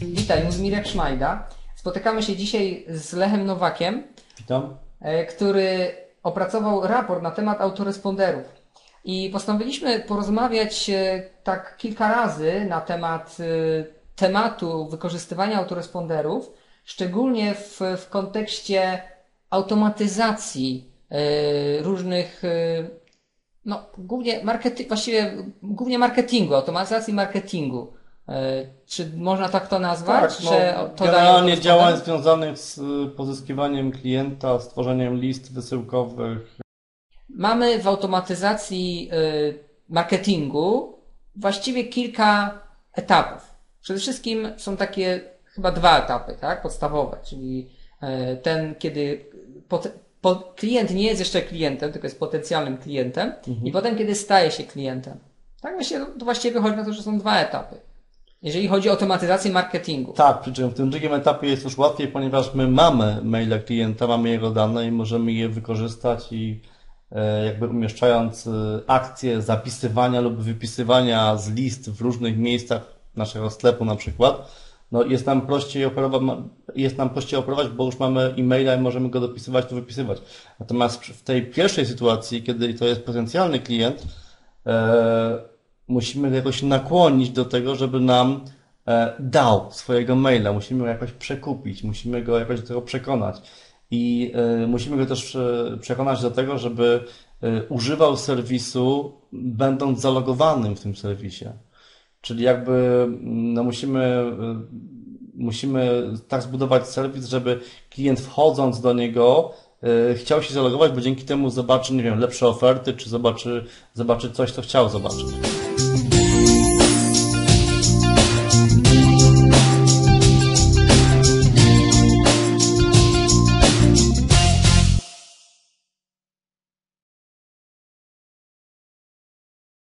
Witaj, mówi Mirek Szmajda. Spotykamy się dzisiaj z Lechem Nowakiem, Witam. e, który opracował raport na temat autoresponderów. I postanowiliśmy porozmawiać e, tak kilka razy na temat e, tematu wykorzystywania autoresponderów, szczególnie w, w kontekście automatyzacji różnych, no głównie markety, właściwie głównie marketingu, automatyzacji marketingu. E, Czy można tak to nazwać? no, że to daje generalnie autorespondery? działań związanych z y, pozyskiwaniem klienta, stworzeniem list wysyłkowych. Mamy w automatyzacji y, marketingu właściwie kilka etapów. Przede wszystkim są takie chyba dwa etapy, tak? Podstawowe, czyli y, ten, kiedy po, klient nie jest jeszcze klientem, tylko jest potencjalnym klientem i potem, kiedy staje się klientem. Tak myślę, to właściwie wychodzi na to, że są dwa etapy. Jeżeli chodzi o automatyzację marketingu. Tak, przy czym w tym drugim etapie jest już łatwiej, ponieważ my mamy maila klienta, mamy jego dane i możemy je wykorzystać i e, jakby umieszczając e, akcje zapisywania lub wypisywania z list w różnych miejscach naszego sklepu na przykład, no jest nam prościej operować, jest nam prościej operować, bo już mamy e-maila i możemy go dopisywać, tu wypisywać. Natomiast w tej pierwszej sytuacji, kiedy to jest potencjalny klient, e, musimy go jakoś nakłonić do tego, żeby nam e, dał swojego maila, musimy go jakoś przekupić, musimy go jakoś do tego przekonać i e, musimy go też e, przekonać do tego, żeby e, używał serwisu, będąc zalogowanym w tym serwisie. Czyli jakby mm, no musimy, e, musimy tak zbudować serwis, żeby klient wchodząc do niego e, chciał się zalogować, bo dzięki temu zobaczy, nie wiem, lepsze oferty, czy zobaczy, zobaczy coś, co chciał zobaczyć.